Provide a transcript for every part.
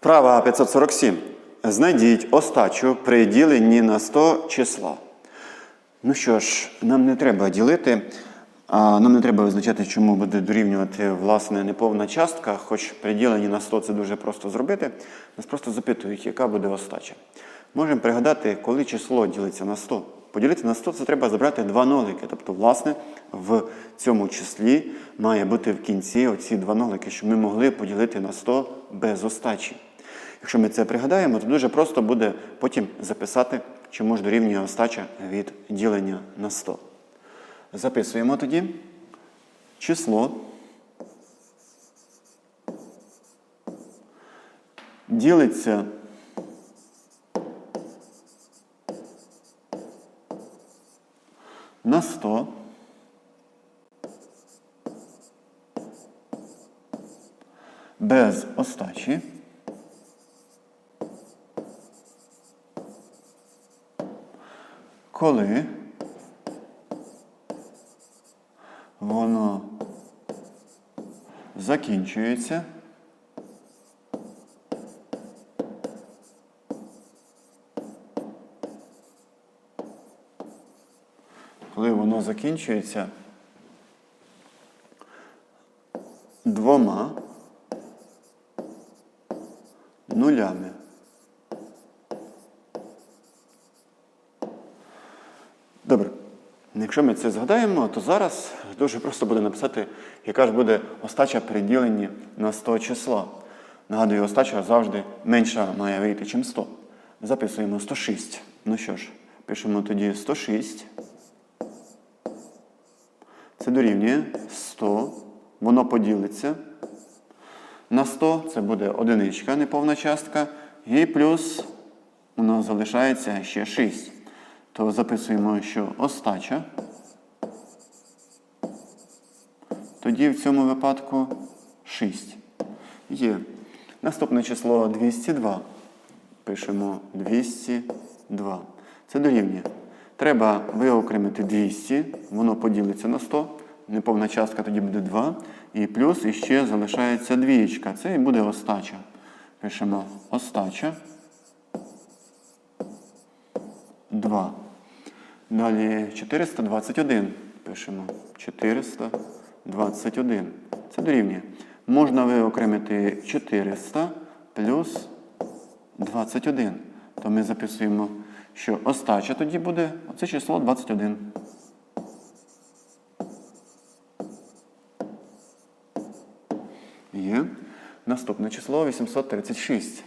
Вправа 547. Знайдіть остачу при діленні на 100 числа. Ну що ж, нам не треба ділити, а нам не треба визначати, чому буде дорівнювати власне неповна частка, хоч при діленні на 100 це дуже просто зробити. Нас просто запитують, яка буде остача. Можемо пригадати, коли число ділиться на 100. Поділити на 100 це треба забрати два нолики. Тобто, власне, в цьому числі має бути в кінці оці два нолики, щоб ми могли поділити на 100 без остачі. Якщо ми це пригадаємо, то дуже просто буде потім записати, чому ж дорівнює остача від ділення на 100. Записуємо тоді число ділиться на 100 без остачі. Коли воно закінчується коли воно закінчується двома нулями. Добре. Якщо ми це згадаємо, то зараз дуже просто буде написати, яка ж буде остача при діленні на 100 числа. Нагадую, остача завжди менша має вийти, ніж 100. Записуємо 106. Ну що ж, пишемо тоді 106. Це дорівнює 100. Воно поділиться. На 100 це буде одиничка, неповна частка. І плюс у нас залишається ще 6 то записуємо, що остача. Тоді в цьому випадку 6. Є. Наступне число 202. Пишемо 202. Це дорівнює. Треба виокремити 200, воно поділиться на 100. Неповна частка тоді буде 2. І плюс іще залишається двієчка. Це і буде остача. Пишемо остача. 2. Далі 421. Пишемо 421. Це дорівнює. Можна виокремити 400 плюс 21. То ми записуємо, що остача тоді буде оце число 21. Є. Наступне число 836.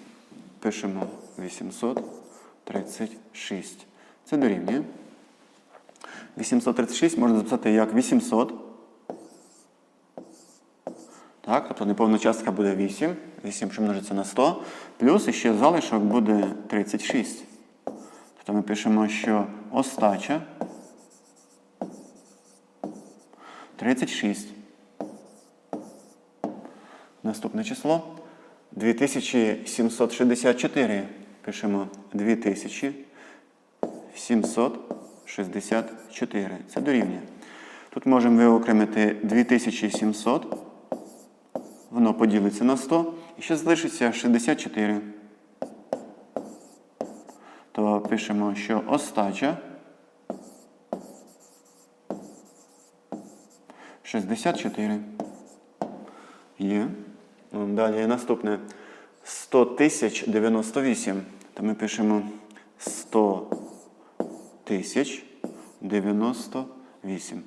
Пишемо 836. Це дорівнює. 836 можна записати як 800. Так, тобто неповна частка буде 8. 8, що множиться на 100. Плюс іще залишок буде 36. Тобто ми пишемо, що остача 36. Наступне число 2764. Пишемо 2764. Це дорівнює. Тут можемо виокремити 2700. Воно поділиться на 100. І ще залишиться 64. То пишемо, що остача 64. Є. Ну, Далі наступне 100 тисяч 98. То ми пишемо 100 тисяч 98.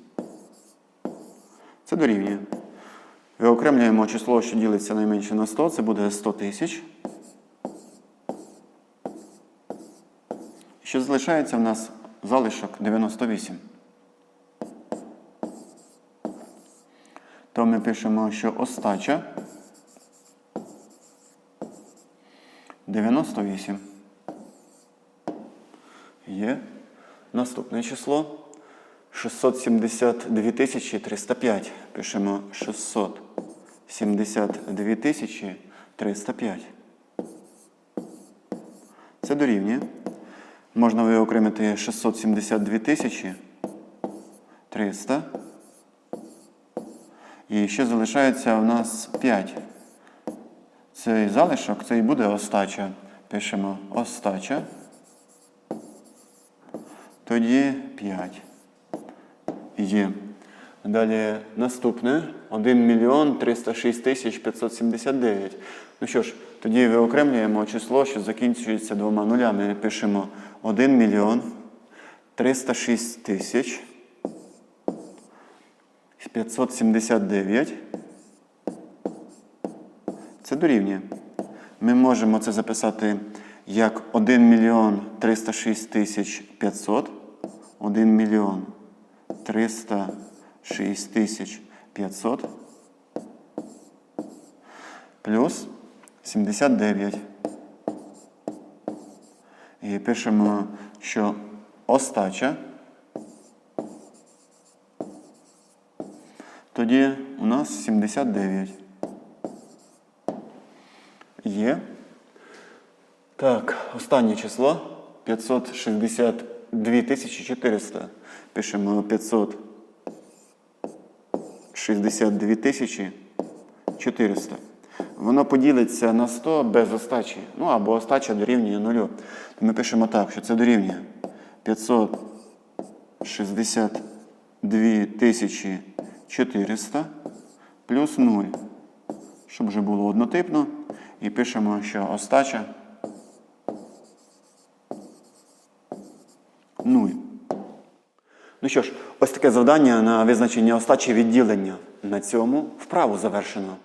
Це дорівнює. Виокремлюємо число, що ділиться найменше на 100, це буде 100 тисяч. Що залишається в нас залишок 98. То ми пишемо, що остача 98. Є. Наступне число 672 305. Пишемо 672 305. Це дорівнює. Можна виокремити 672 тисячі 300. І ще залишається у нас 5. Цей залишок це і буде остача. Пишемо остача. Тоді 5. Є. Далі наступне 1 мільйон 306 тисяч 579. Ну що ж, тоді виокремлюємо число, що закінчується двома нулями. Пишемо 1 мільйон 306 тисяч 579. Це дорівнює. Ми можемо це записати як 1 мільйон 306 тисяч 500, 1 мільйон 306 тисяч 500 плюс 79. І пишемо, що остача. Тоді у нас 79. Є. Так, останнє число 565. 2400. Пишемо 562 тисячі 400. Воно поділиться на 100 без остачі. Ну або остача дорівнює нулю. Ми пишемо так, що це дорівнює 562 тисячі 400 плюс 0. Щоб вже було однотипно. І пишемо, що остача 0. Ну що ж, ось таке завдання на визначення остачі відділення. На цьому вправу завершено.